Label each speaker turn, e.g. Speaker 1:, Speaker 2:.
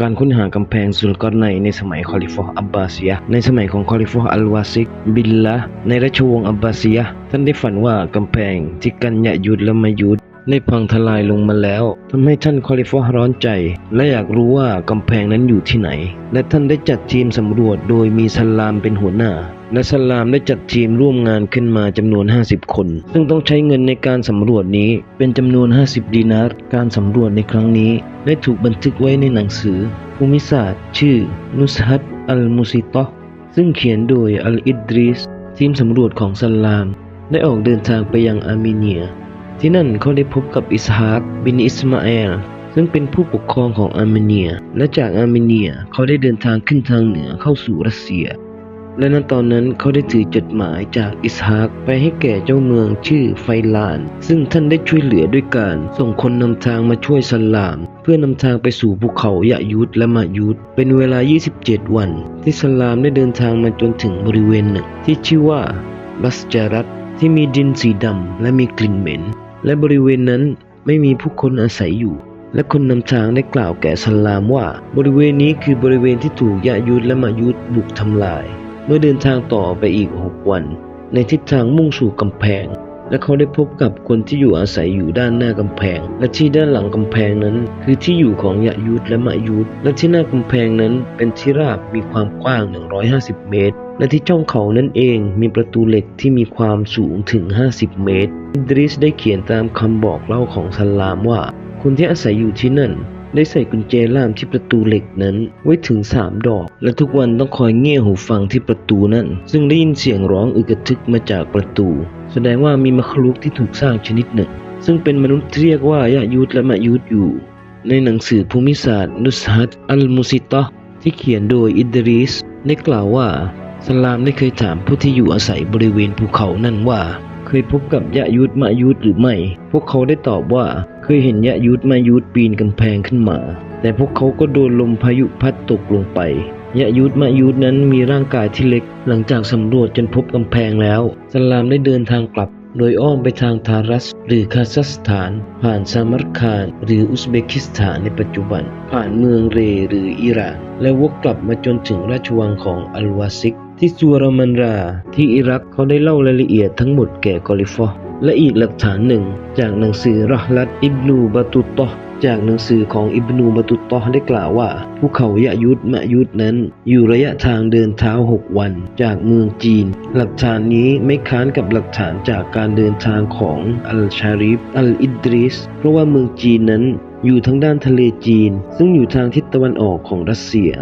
Speaker 1: การค้นหากำแพงซุลกอรไนในสมัยคอลิฟอร์อับบาซียในสมัยของคอลิฟอร์อัลวาซิกบิลละในราชวงศ์อับบาซียท่านได้ฝันว่ากำแพงที่กันยะยุดและมายุดได้พังทลายลงมาแล้วทำให้ท่านคอลิฟอร์ร้อนใจ และอยากรู้ว่ากำแพงนั้นอยู่ที่ไหน และท่านได้จัดทีมสำรวจโดยมีซัลลามเป็นหัวหน้า และสลามได้จัดทีมร่วมงานขึ้นมาจำนวน 50 คน ซึ่งต้องใช้เงินในการสำรวจนี้เป็นจำนวน 50 ดีนาร์ การสำรวจในครั้งนี้ ได้ถูกบันทึกไว้ในหนังสือ ภูมิศาสตร์ ชื่อ นุสฮัตอัลมุซิตอซึ่งเขียนโดยอัลอิดริส ทีมสำรวจของสลาม ได้ออกเดินทางไปยังอาร์เมเนีย ที่นั่นเขาได้พบกับอิสฮากบินอิสมาเอลซึ่งเป็นผู้ปกครองของอาร์เมเนีย และจากอาร์เมเนียเขาได้เดินทางขึ้นทางเหนือเข้าสู่รัสเซีย และณตอนนั้นเขาได้ถือจดหมายจากอิสฮากไปให้แก่เจ้าเมืองชื่อไฟลาน ซึ่งท่านได้ช่วยเหลือด้วยการส่งคนนำทางมาช่วยสลาม เพื่อนำทางไปสู่ภูเขายะยุดและมายุดเป็นเวลา 27 วัน ที่สลามได้เดินทางมาจนถึงบริเวณหนึ่ง ที่ชื่อว่าบัสจารัตที่มีดินสีดำและมีกลิ่นเหม็น และบริเวณนั้นไม่มีผู้คนอาศัยอยู่และคนนำทางได้กล่าวแก่สลามว่า บริเวณนี้คือบริเวณที่ถูกยะยุดและมายุดบุกทำลาย เมื่อเดินทางต่อไปอีกหกวัน ในทิศทางมุ่งสู่กำแพง และเขาได้พบกับคนที่อยู่อาศัยอยู่ด้านหน้ากำแพง และที่ด้านหลังกำแพงนั้น คือที่อยู่ของยะยุดและมายุดและที่หน้ากำแพงนั้นเป็นที่ราบมีความกว้าง 150 เมตรและที่ช่องเขานั่นเองมีประตูเหล็กที่มีความสูงถึง 50 เมตร อิดริสได้เขียนตามคำบอกเล่าของซัลลามว่า คนที่อาศัยอยู่ที่นั่น ได้ใส่กุญแจล่ามที่ประตูเหล็กนั้นไว้ถึง3ดอก และทุกวันต้องคอยเงี่ยหูฟังที่ประตูนั้นซึ่งได้ยินเสียงร้องอึกทึกมาจากประตู แสดงว่ามีมคลุกที่ถูกสร้างชนิดหนึ่ง ซึ่งเป็นมนุษย์เรียกว่ายะยุดและมายุดอยู่ ในหนังสือภูมิศาสตร์นุสฮัตอัลมุซิตอห์ที่เขียนโดยอิดริสได้กล่าวว่าสลามได้เคยถามผู้ที่อยู่อาศัยบริเวณภูเขานั่นว่า เคยพบกับยะยุดมายุดหรือไม่ พวกเขาได้ตอบว่า เคยเห็นยะยุดมายุดปีนกำแพงขึ้นมา แต่พวกเขาก็โดนลมพายุพัดตกลงไปยะยุดมายุดนั้นมีร่างกายที่เล็ก หลังจากสำรวจจนพบกำแพงแล้วสลามได้เดินทางกลับ โดยอ้อมไปทางทารัส หรือคาซัคสถาน ผ่านซามัรคาน หรืออุซเบกิสถานในปัจจุบัน ผ่านเมืองเรหรืออิหร่าน และวกกลับมาจนถึงราชวังของอัลวาซิก ที่ซัวรามันรา ที่อิรักเขาได้เล่ารายละเอียดทั้งหมดแก่กอลิฟอห์ และอีกหลักฐานหนึ่ง จากหนังสือรอฮลัดอิบนูบาตุตตอจากหนังสือของอิบนูบาตุตตอได้กล่าวว่าภูเขายะยุดมะยุดนั้น อยู่ระยะทางเดินเท้า 6 วัน จากเมืองจีน หลักฐานนี้ไม่ค้านกับหลักฐานจากการเดินทางของอัลชาริฟอัลอิดริสเพราะว่าเมืองจีนนั้นอยู่ทางด้านทะเลจีน ซึ่งอยู่ทางทิศตะวันออกของรัสเซีย